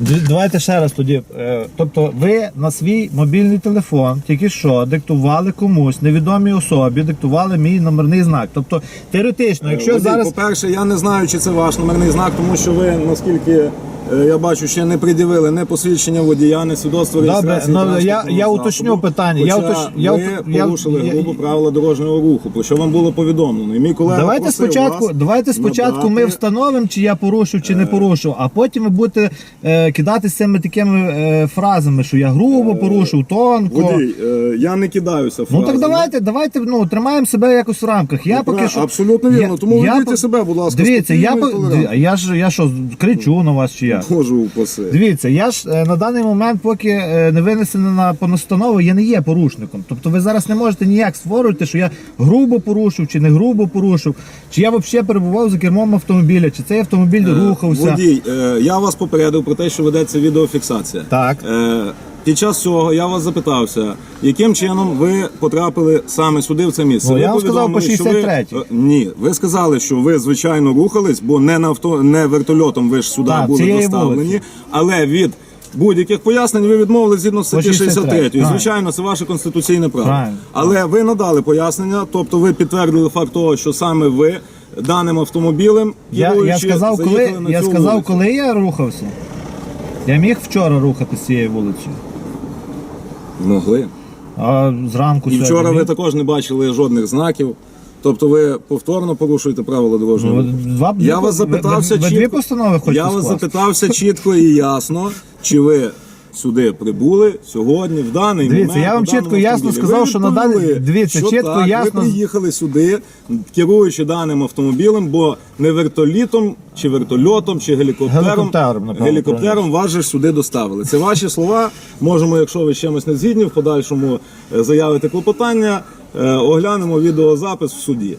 Давайте ще раз тоді. Е, Тобто, ви на свій мобільний телефон тільки що диктували комусь, невідомій особі, диктували мій номерний знак. Тобто, теоретично, якщо Водій, зараз. По-перше, я не знаю, чи це ваш номерний знак, тому що ви, наскільки е, я бачу, ще не пред'явили не посвідчення водія, не свідоцтво Добре, реєстрації. ну, я- транспортного я засобу. уточню питання, я Хоча уточ- я ви я- порушили я- грубо правила дорожнього руху, про що вам було повідомлено. І мій колега Давайте просив спочатку, вас давайте спочатку ми надати- встановимо, чи я порушив, чи не порушив, а потім ви будете е, кидатися цими такими е, фразами, що я грубо порушив, тонко. Водій, е, я не кидаюся Ну фразами. так давайте, давайте ну тримаємо себе якось в рамках. Я Ну, поки що абсолютно вірно. Тому я ведіть по- себе, будь ласка, Дивіться, я спокійно і по- толерантно. я ж я що кричу на вас чи Боже упаси. Дивіться, я ж е, на даний момент, поки е, не винесено на понастанову, я не є порушником. Тобто ви зараз не можете ніяк створювати, що я грубо порушив чи не грубо порушив, чи я взагалі перебував за кермом автомобіля, чи цей автомобіль рухався. Водій, е, я вас попередив про те, що ведеться відеофіксація. Так. Е, Під час цього я вас запитався, яким чином ви потрапили саме сюди, в це місце. Ну, Ви я вам сказав, повідомили, по що ви- 63-й. Е, Ні, ви сказали, що ви звичайно рухались, бо не на авто, не вертольотом ви ж сюди Так, були цієї доставлені, вулиці. але від будь-яких пояснень ви відмовили згідно статті 63, 63. правильно. Звичайно, це ваше конституційне право. Правильно. Але ви надали пояснення, тобто ви підтвердили факт того, що саме ви даним автомобілем Я, я керуючи, сказав, коли заїхали на я цю сказав, вулицю. коли я рухався. Я міг вчора рухати з цією вулицею. Могли. А зранку І вчора ви також не бачили жодних знаків. Тобто ви повторно порушуєте правила дорожнього Ну, руху. два- Я ви- вас запитався ви- ви чітко. дві постанови хочете Я вас скласти? запитався чітко і ясно, чи ви сюди прибули сьогодні, в даний Дивіться, момент. я вам чітко ясно сказав, Ви що на даний- відповіли, дивіться, що чітко, так, ясно- Ви приїхали сюди, керуючи даним автомобілем, бо не вертолітом, чи вертольотом, чи гелікоптером. Гелікоптером, напевно, гелікоптером вас же сюди доставили. Це ваші слова. Можемо, якщо ви з чимось не згідні, в подальшому е, заявити клопотання, е, оглянемо відеозапис в суді.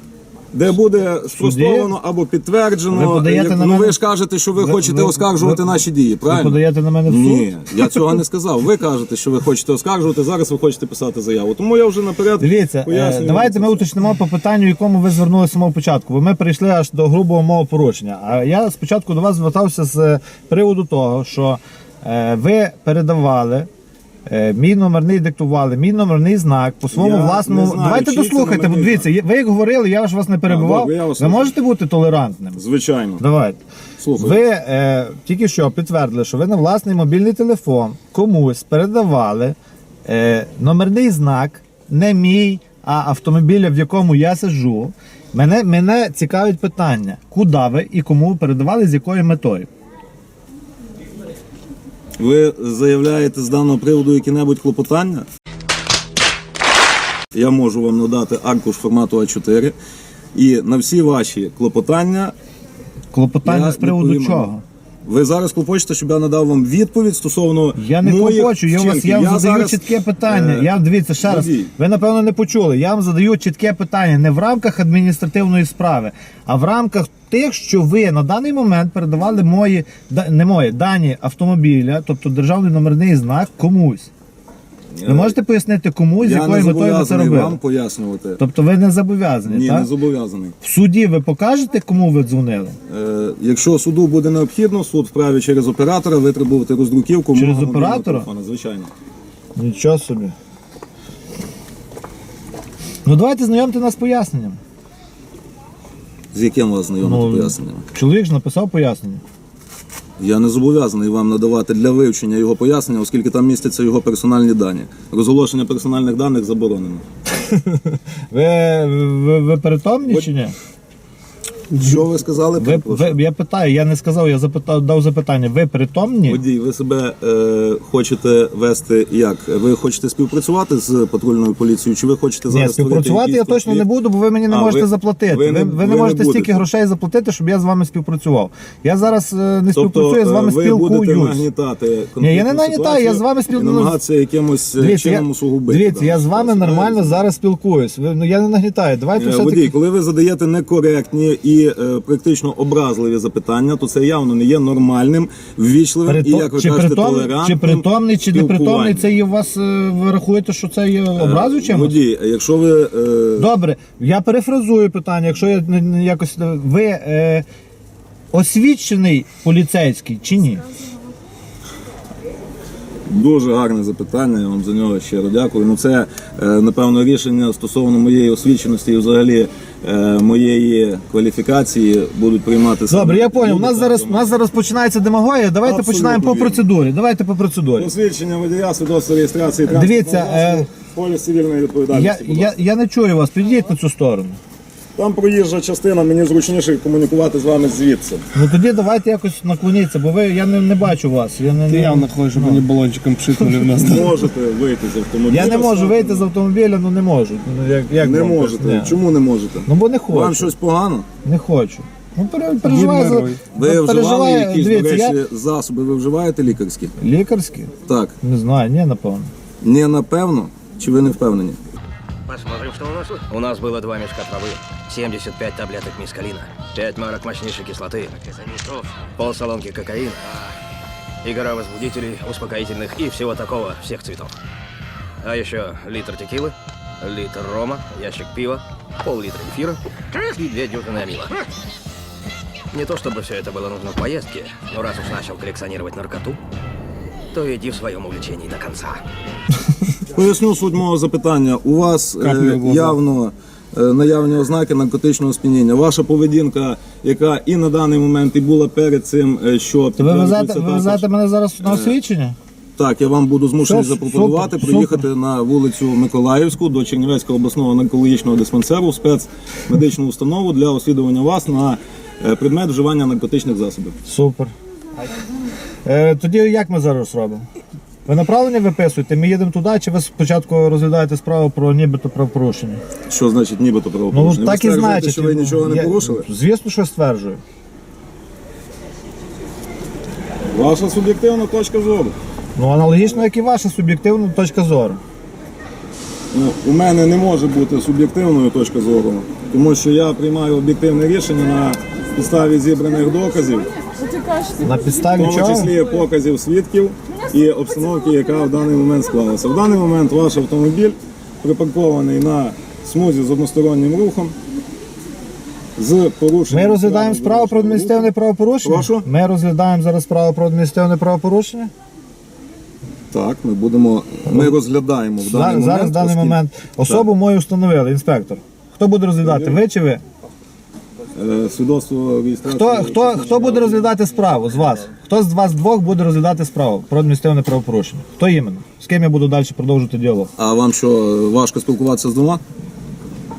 Де буде спростовано або підтверджено. Ви подаєте Як- на ну, мене- ви ж кажете, що ви, Ви- хочете ви- оскаржувати ви- наші дії, Ви правильно? подаєте на мене в суд? Ні, я цього не сказав. Ви кажете, що ви хочете оскаржувати. Зараз ви хочете писати заяву. Тому я вже наперед Дивіться, е, пояснюю. давайте ми уточнимо по питанню, якому ви звернулися з самого початку. Бо ми прийшли аж до грубого мого порушення. А я спочатку до вас звертався з приводу того, що е, ви передавали. Е, Мій номерний диктували, мій номерний знак по своєму Я власному. не знаю, Давайте чий це дослухайте, бо номерний дивіться, ви як говорили, я ж вас не перебував. добре, я вас ви слухаю. можете бути толерантним? Звичайно. Давайте. Слухаю. Ви е, тільки що підтвердили, що ви на власний мобільний телефон комусь передавали е, номерний знак, не мій, а автомобіля, в якому я сиджу. Мене, мене цікавить питання, куди ви і кому передавали, з якою метою. Ви заявляєте з даного приводу які-небудь клопотання? Я можу вам надати аркуш формату А4. І на всі ваші клопотання Клопотання Я з приводу відповім. чого? Ви зараз клопочете, щоб я надав вам відповідь стосовно Я не моїх клопочу, я, вас, вчинків. я вам задаю зараз, чітке питання. е, я дивіться ще раз. водій. Ви напевно не почули. Я вам задаю чітке питання не в рамках адміністративної справи, а в рамках тих, що ви на даний момент передавали мої да- не мої дані автомобіля, тобто державний номерний знак комусь. Ви можете пояснити комусь, з Е, Я не якою метою ви це зобов'язаний робили? вам пояснювати. Тобто ви не зобов'язані, Ні, так? не зобов'язаний. В суді ви покажете, кому ви дзвонили? Е, якщо суду буде необхідно, суд вправі через оператора витребувати роздруківку Через мого мобільного оператора? телефона, звичайно. Нічого собі. Ну давайте знайомте нас з поясненням. З яким вас знайомити Ну, поясненням? Чоловік ж написав пояснення. Я не зобов'язаний вам надавати для вивчення його пояснення, оскільки там містяться його персональні дані. Розголошення персональних даних заборонено. Ви, ви, ви перетомні чи ні? Що ви сказали? Ви, ви, я питаю, я не сказав, я запитав, дав запитання. Ви притомні? Водій, ви себе е, хочете вести як? Ви хочете співпрацювати з патрульною поліцією, чи ви хочете Ні, зараз співпрацювати я точно не буду, бо ви мені не А, можете ви- заплатити. Ви, ви ви, не- не ви не можете стільки грошей заплатити, щоб я з вами співпрацював. Я зараз е, не Тобто співпрацюю, я з вами е, ви будете нагнітати Ні, я не нагнітаю, я з вами спіл- і намагатися якимось е, Дивіться, чином усугубити. дивіться, я з вами нормально зараз спілкуюсь. Ви, ну, я не нагнітаю. Давайте Е, Водій, коли ви задаєте некоректні і е, практично образливі запитання, то це явно не є нормальним, ввічливим і, як ви чи, кажете, толерантним чи притомний, чи не притомний, спілкуванням. це є у вас, е, ви рахуєте, що це є образу чимось? Водій, якщо ви е, Добре, я перефразую питання, якщо я не- не якось ви е, освічений поліцейський чи ні? Дуже гарне запитання, я вам за нього щиро дякую. Ну це е, напевно рішення стосовно моєї освіченості і взагалі е, моєї кваліфікації будуть приймати саме Добре, я поняв. У люди, нас так, зараз у тому- нас зараз починається демагогія. Давайте Абсолютно починаємо по вірно. процедурі. Давайте по процедурі. Посвідчення водія, свідоцтво реєстрації Дивіться, транспортного е, засобу, поліс цивільної Я, відповідальності. будь я, ласка. я не чую вас. Підійдіть на цю сторону. Там проїжджа частина, мені зручніше комунікувати з вами звідси. Ну тоді давайте якось наклоніться, бо ви я не, не бачу вас. Я не, Ти не- явно хочеш, щоб вони балончиком пшикнули в нас. Можете вийти з автомобіля. я не можу вийти з автомобіля, ну не можу. Ну, як, як Не вам можете. пояснити? Чому не можете? Ну бо не хочу. Вам щось погано? Не хочу. Ну пере- переживаю за. Ви вживали переживаю, якісь, до дивіться, речі, я засоби, ви вживаєте лікарські? лікарські? Так. Не знаю, ні, напевно. Не напевно, чи ви не впевнені? Посмотрим, что у нас. У нас было два мешка травы, 75 таблеток мискалина, 5 марок мощнейшей кислоты, пол салонки кокаина и гора возбудителей, успокоительных и всего такого, всех цветов. А еще литр текилы, литр рома, ящик пива, пол-литра эфира и две дюжины амила. Не то чтобы все это было нужно в поездке, но раз уж начал коллекционировать наркоту, то иди в своем увлечении до конца. Поясню суть мого запитання. У вас е, явно е, наявні ознаки наркотичного сп'яніння. Ваша поведінка, яка і на даний момент і була перед цим, е, що ви везете, підтверджується ви також. везете мене зараз на освічення? Так, я вам буду змушений Все, запропонувати супер, приїхати на вулицю Миколаївську до Чернівецького обласного наркологічного диспансеру в спецмедичну установу для освідування вас на е, предмет вживання наркотичних засобів. Супер. Е, тоді як ми зараз робимо? Ви направлення виписуєте, ми їдемо туди, чи ви спочатку розглядаєте справу про нібито правопорушення? Що значить нібито Ну правопорушення? так ви і значить. що ви нічого не Я- порушили? Звісно, що стверджую. Ваша суб'єктивна точка зору. Ну аналогічно, як і ваша суб'єктивна точка зору. Ну, у мене не може бути суб'єктивною точка зору, тому що я приймаю об'єктивне рішення на підставі зібраних доказів, На в тому чого? числі показів свідків і обстановки, яка в даний момент склалася. В даний момент ваш автомобіль припаркований на смузі з одностороннім рухом. З порушенням Ми розглядаємо справу про адміністративне правопорушення. Прошу? Ми розглядаємо зараз справу про адміністративне правопорушення. Так, ми будемо. Ми розглядаємо в даний Зараз, момент. зараз в даний оскільки- момент особу мою встановили, інспектор. Хто буде розглядати? Ви чи ви? Е, Свідоцтво реєстрації. Хто, хто, хто буде розглядати справу з вас? Хто з вас двох буде розглядати справу про адміністративне правопорушення? Хто іменно? З ким я буду далі продовжувати діалог? А вам що важко спілкуватися з двома?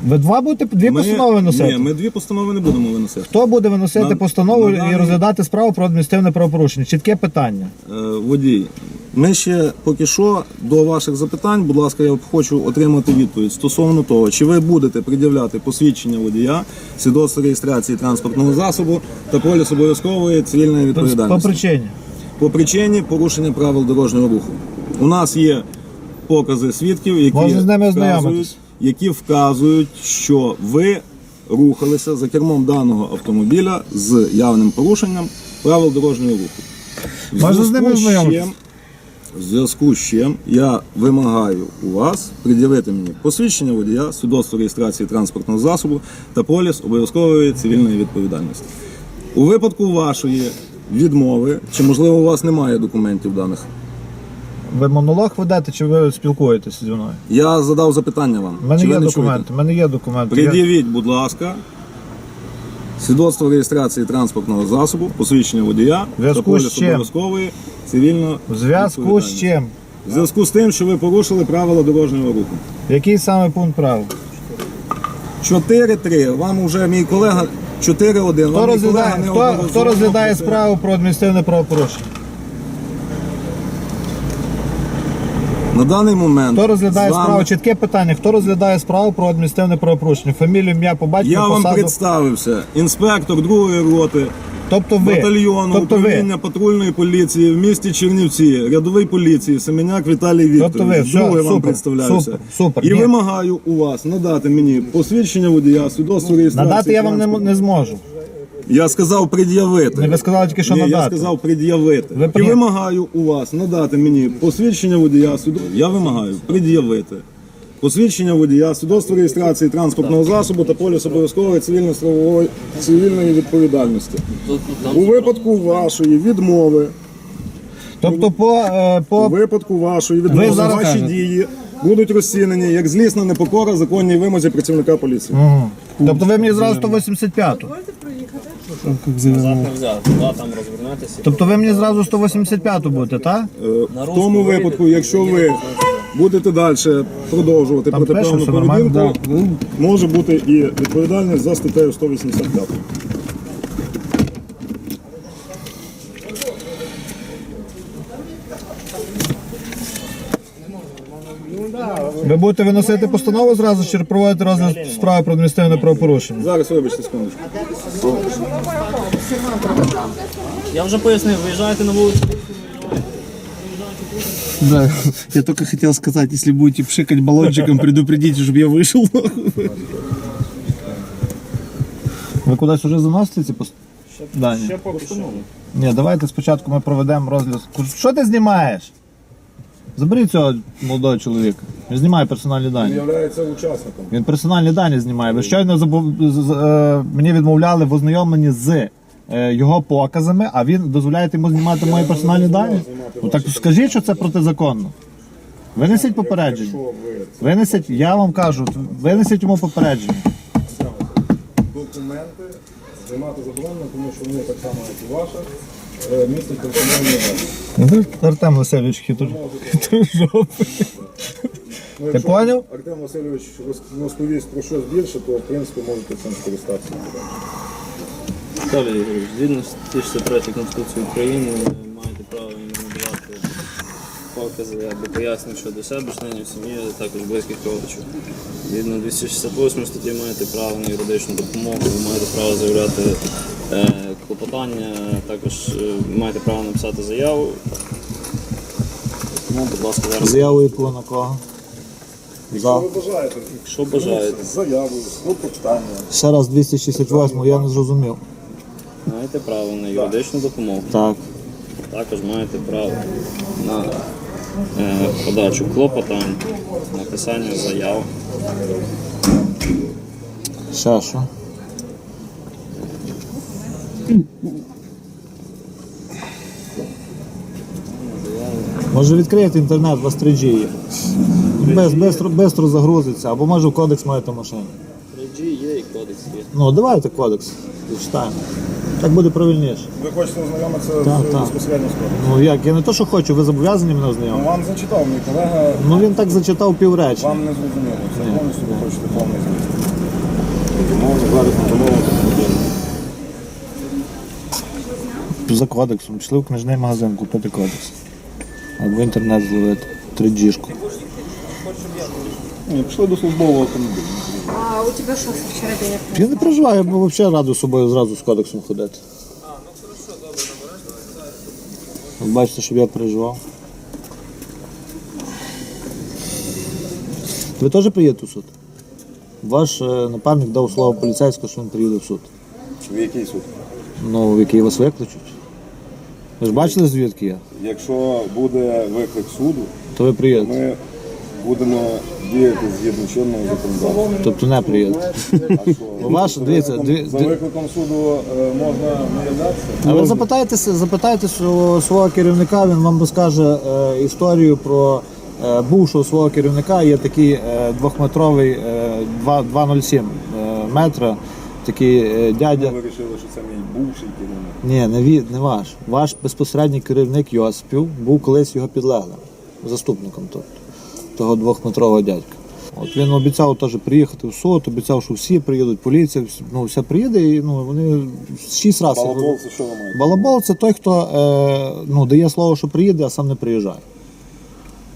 Ви два будете дві постанови виносити? Ні, ми дві постанови не будемо виносити. Хто буде виносити На- постанову на і розглядати справу про адміністративне правопорушення? Чітке питання. Е, водій, ми ще поки що до ваших запитань, будь ласка, я хочу отримати відповідь стосовно того, чи ви будете пред'являти посвідчення водія, свідоцтво реєстрації транспортного засобу та поліс обов'язкової цивільної По, по відповідальності. причині. По причині порушення правил дорожнього руху. У нас є покази свідків, які, Можна з ними вказують, ознайомитись. Які вказують, що ви рухалися за кермом даного автомобіля з явним порушенням правил дорожнього руху. В Можна з ними зв'язку В зв'язку з чим я вимагаю у вас пред'явити мені посвідчення водія, свідоцтво реєстрації транспортного засобу та поліс обов'язкової цивільної відповідальності. У випадку вашої відмови, чи можливо у вас немає документів даних, Ви монолог ведете чи ви спілкуєтеся зі мною? я задав запитання вам. У мене чи ви є не документи. чуєте? У мене є документи. Я- Пред'явіть, будь ласка, свідоцтво реєстрації транспортного засобу, посвідчення водія зв'язку та поліс з чим? обов'язкової цивільної В зв'язку з чим? В зв'язку з тим, що ви порушили правила дорожнього руху. Який саме пункт права? 4-3. Вам вже мій колега 4-1. Хто розглядає, хто, хто розглядає справу про адміністративне правопорушення? На даний момент Хто розглядає з вами- справу? Чітке питання. Хто розглядає справу про адміністративне правопорушення? Фамілію, ім'я, по батькові, Я вам посаду? представився. Інспектор другої роти Тобто ви. батальйону тобто ви. управління патрульної поліції в місті Чернівці, рядовий поліції Семеняк Віталій Вікторович. Тобто ви, все, Другий вам супер, представляюся. супер, супер. І Ні. вимагаю у вас надати мені посвідчення водія, свідоцтво реєстрації. Надати я вам не, транспорту. не зможу. Я сказав пред'явити. Ви сказали тільки, що Ні, надати. я сказав пред'явити. Ви І при- вимагаю у вас надати мені посвідчення водія, свідоцтво. Я вимагаю пред'явити. Посвідчення водія, свідоцтво реєстрації транспортного засобу та поліс обов'язкової цивільно-правової цивільної відповідальності. У випадку вашої відмови Тобто по, е, У по випадку вашої відмови зараз ваші кажете. дії будуть розцінені як злісна непокора законній вимозі працівника поліції. Тобто ви мені зразу 185-ту. Как розвернутися. Тобто ви мені зразу 185-ту будете, так? Е, В тому випадку, якщо ви будете далі продовжувати Там протиправну що нормально, поведінку, Ну, може бути і відповідальність за статтею 185. Ви будете виносити постанову зразу чи проводити розгляд справи про адміністративне правопорушення? Зараз вибачте секундочку. Я вже пояснив, виїжджаєте на вулицю. Да, я только хотел сказать, если будете пшикать баллончиком, предупредите, чтобы я вышел. Ви кудись вже заносите ці пост... дані? Ще пару постанов. Ні, давайте спочатку ми проведемо розгляд. Що ти знімаєш? Заберіть цього молодого чоловіка. Він знімає персональні дані. Він Являється учасником. Він персональні дані знімає. Ви щойно забув- з- з- е, мені відмовляли в ознайомленні з е, його показами, а він дозволяє йому знімати мої персональні дані. Ну так скажіть, що це протизаконно. Винесіть попередження. Винесіть, я вам кажу, винесіть йому попередження. Документи знімати заборонено, тому що вони так само, як і ваші, е, містять. Артем Васильович хитро. хитрожопий. Ну, Ти поняв? Артем Васильович роз- розповість про щось більше, то в принципі можете цим скористатися. Далі, Ігорович, згідно статті 63 Конституції України, ви маєте право надавати покази або пояснення щодо себе, членів сім'ї, а також близьких родичів. Згідно 268 статті маєте право на юридичну допомогу, ви маєте право заявляти е, клопотання, також е, маєте право написати заяву. Тому, будь ласка, зараз, Заяву яку на кого? За. Ви бажаєте якщо бажаєте, з заявою, з клопотанням. Ще раз 268, я не зрозумів. маєте право на юридичну допомогу. Так. Також маєте право на е, подачу клопотань, написання заяв. Ще що? Може відкрити інтернет, у вас 3G є. Без, бистро, бистро загрузиться, або може в кодекс маєте машину. 3G є і кодекс є. Ну, давайте кодекс, читаємо. Так буде правильніше. Ви хочете ознайомитися Так, з так. безпосередньо з кодом? Ну як, я не то, що хочу, ви зобов'язані мене Ну, ознайомити. Вам зачитав мій колега, Ну він так зачитав півречі. вам не зрозуміло. Це повністю ви хочете повний зміст. Можна зараз домовити. За кодексом. Пішли в книжний магазин купити кодекс. Або інтернет зловити. 3G-шку. Ні, пішли до службового автомобіля. А у тебя что вчера день? Я не переживаю, я б взагалі радий з собою зразу з кодексом ходити. Ви Бачите, щоб я переживав. Ви теж приїдете в суд? Ваш е, напарник дав слово поліцейського, що він приїде в суд. В який суд? Ну, в який вас викличуть. Ви ж бачили, звідки я? Якщо буде виклик суду, То ви приїдете. ми будемо діяти згідно чинного законодавства. Тобто не приїдете. А що? Дивіться, За дві- викликом- За дві- викликом суду е, можна не являтися? А ви запитайте, запитайте свого, свого керівника, він вам розкаже е, історію про е, бувшого свого керівника. Є такий е, двохметровий е, два- 2,07 е, метра. Такий е, дядя. Ви вирішили, що це мій бувший керівник. Ні, не, ві, не ваш. Ваш безпосередній керівник Йосипів був колись його підлеглим, заступником тобто, того двохметрового дядька. От він обіцяв теж приїхати в суд, обіцяв, що всі приїдуть, поліція, всі- ну, все приїде, і ну, вони шість разів. Балабол, це що ви маєте? Балабол це той, хто е, ну, дає слово, що приїде, а сам не приїжджає.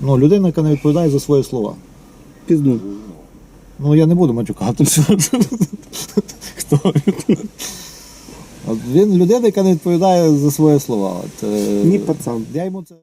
Ну, людина, яка не відповідає за свої слова. Пизду. Ну, я не буду матюкатися. Він? От він людина, яка не відповідає за свої слова. От, е, Ні, пацан. Я йому це.